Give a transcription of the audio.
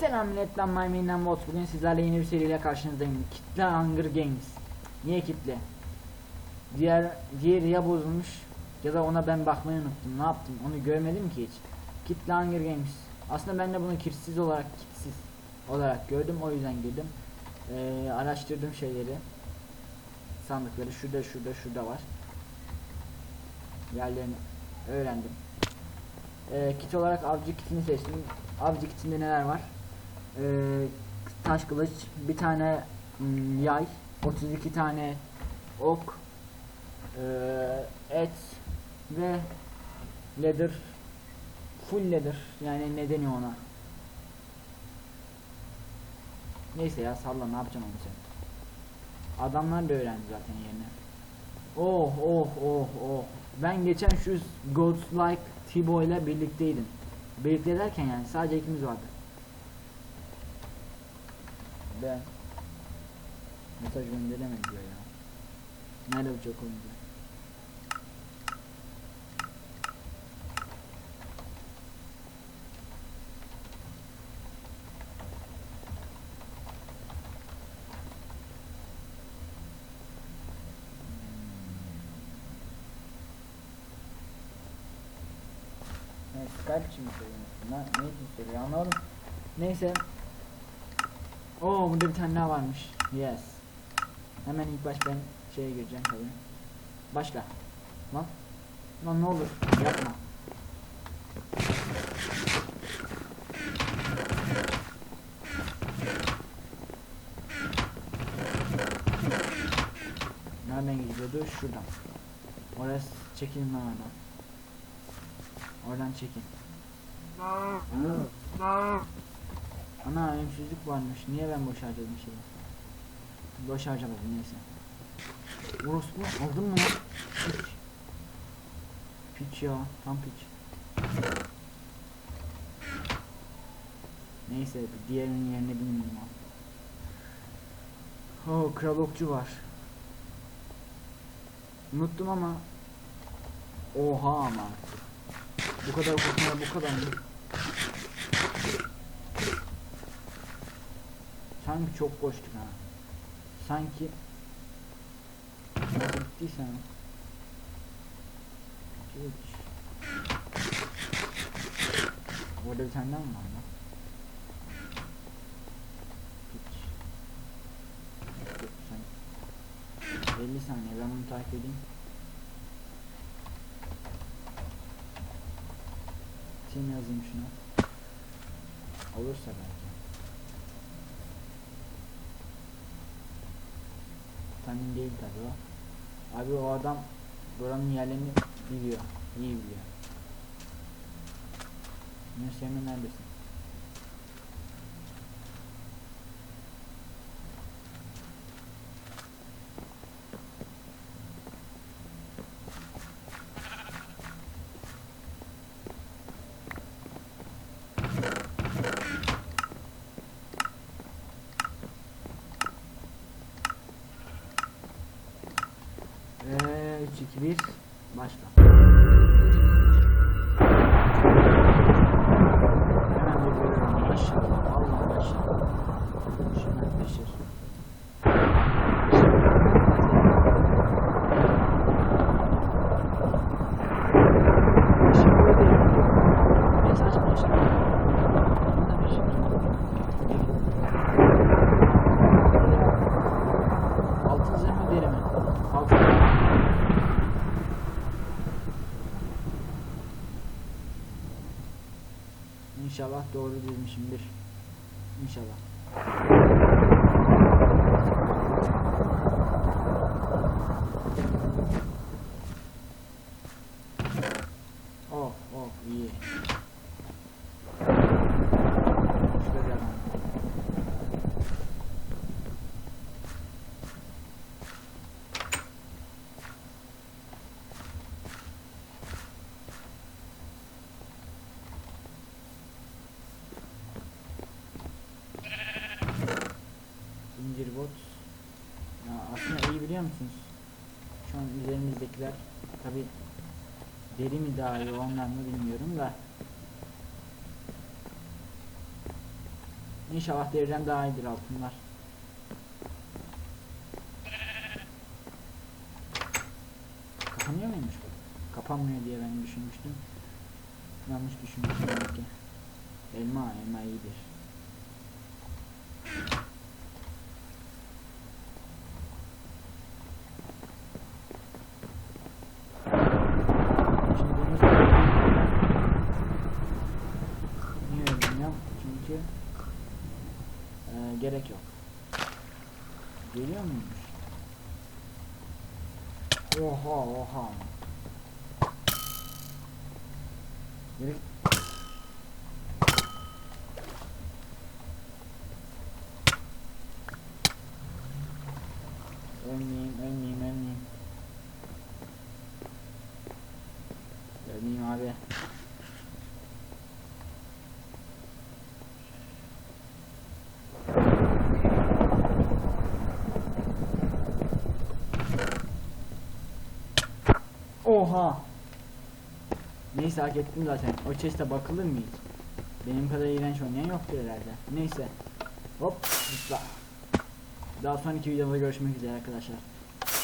Selam millet ben Maymun'dan Bot. Bugün sizlerle yeni bir seriyle karşınızdayım. Kitle Hunger Games. Niye kitle? Diğer diğeri ya bozulmuş ya da ona ben bakmayı unuttum. Ne yaptım? Onu görmedim ki hiç. Kitle Hunger Games. Aslında ben de bunu kitsiz olarak kitsiz olarak gördüm. O yüzden girdim. Ee, araştırdım şeyleri. Sandıkları şurada şurada şurada var. Yerlerini öğrendim. Ee, kit olarak avcı kitini seçtim. Avcı kitinde neler var? Ee, taş kılıç, bir tane mm, yay, 32 tane ok, ee, et ve leather, full leather yani ne deniyor ona? Neyse ya salla ne yapacağım onu sen. Adamlar da öğrendi zaten yerine. Oh oh oh oh. Ben geçen şu Gods Like Tibo ile birlikteydim. Birlikte derken yani sadece ikimiz vardı. Ben mesaj gönderemedi diyor ya. Nerede çok oyuncu? Skype için mi söylüyorsun? Ne, ne için söylüyor anlamadım. Neyse. Oo burada bir tane daha varmış. Yes. Hemen ilk baş ben şeye gireceğim tabii. Başla. Lan. Lan ne olur yapma. Nereden gidiyordu? Şuradan. Orası çekilin lan oradan. Oradan çekin. Ana ölümsüzlük varmış. Niye ben boş harcadım şeyi? Boş harcamadım neyse. Orospu aldın mı? Piç. Piç ya. Tam piç. Neyse diğerinin yerine bilmiyorum abi. Oh kral okçu var. Unuttum ama Oha ama. Bu kadar korkmaya bu kadar mı? Sanki çok koştuk ha. Sanki gittiysen Hiç. Orada bir tane daha mı var lan? Sen- 50 saniye ben bunu takip edeyim. Tim yazayım şuna. Olursa belki. Tanım değil tabi o. Abi o adam buranın yerlerini biliyor. İyi biliyor. Yunus Emre neredesin? 2 1 başla. Hemen bekliyorum. Maşallah. Allah maşallah. Şuna pişir. Teşekkür ederim. Mesaj mı yaşadın? Bunda bir şey. Altın zırhı deri mi? Altın İnşallah doğru dizmişimdir. İnşallah. Oh oh iyi. Şurada bir adam. Zincir bot. Ya aslında iyi biliyor musunuz? Şu an üzerimizdekiler tabi deri mi daha iyi onlar mı bilmiyorum da İnşallah devrem daha iyidir altınlar. Kapanıyor muymuş bu? Kapanmıyor diye ben düşünmüştüm. Yanlış düşünmüşüm demek ki. Elma, elma iyidir. Şimdi bunu Niye öyle bilmiyorum. Çünkü eee, gerek yok. Geliyor muymuş? Oha oha. Gerek... Ölmeyeyim, ölmeyeyim, ölmeyeyim abi. Oha. Neyse hak ettim zaten. O chest'e bakılır mı hiç? Benim kadar iğrenç oynayan yoktur herhalde. Neyse. Hop. Zıpla. Daha sonraki videoda görüşmek üzere arkadaşlar.